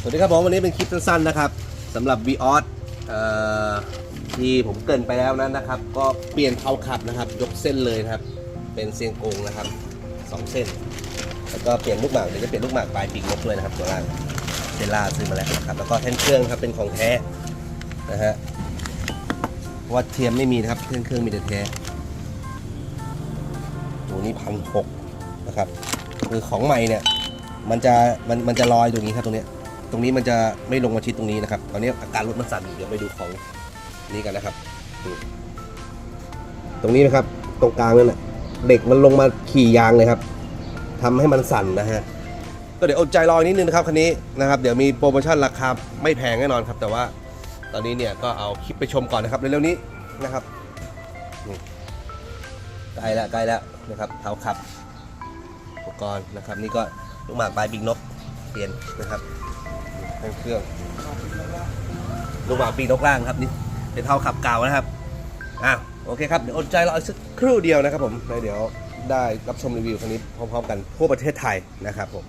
สวัสดีครับผมวันนี้เป็นคลิปสั้นๆนะครับสำหรับ v ีออสที่ผมเกินไปแล้วนั้นนะครับ ก็เปลี่ยนเท้าขับนะครับ ยกเส้นเลยนะครับ เป็นเซียงกงนะครับสองเส้น แล้วก็เปลี่ยนลูกหมากเดี๋ยวจะเปลี่ยนลูกหมากปลายปีกนกด้วยนะครับตัวล่างเซล่าซื้อมาแล้วนะครับ แล้วก็แท่นเครื่องครับเป็นของแท้นะฮะเพราะว่าเทียมไม่มีนะครับแท่นเครื่องมีแต่แท้โหนี่พันหกนะครับคือของใหม่เนี่ยมันจะมันมันจะลอยตรงนี้ครับตรงเนี้ย ตรงนี้มันจะไม่ลงมาชิดตรงนี้นะครับ ตอนนี้อาการรถมันสั่นเดี๋ยวไปดูของนี้กันนะครับ ตรงนี้นะครับ ตรงกลางนั่นแหละเด็กมันลงมาขี่ยางเลยครับทำให้มันสั่นนะฮะก็เดี๋ยวอดใจรอนิดนึงนะครับคันนี้นะครับเดี๋ยวมีโปรโมชั่นราคาไม่แพงแน่นอนครับ แต่ว่าตอนนี้เนี่ยก็เอาคลิปไปชมก่อนนะครับเร็วๆนี้นะครับใกล้แล้วใกล้แล้วนะครับเท้าขับ อุปกรณ์นะครับ นี่ก็ลูกหมากปลายปีกนก เปลี่ยนนะครับเครื่องเครื่องลูกหมากปีนกล่างครับนี่เป็นเท่าขับเก่านะครับอะโอเคครับเดี๋ยวอดใจรออีกสักครู่เดียวนะครับผมแล้วเดี๋ยวได้รับชมรีวิวคันนี้พร้อมๆกันทั่วประเทศไทยนะครับผม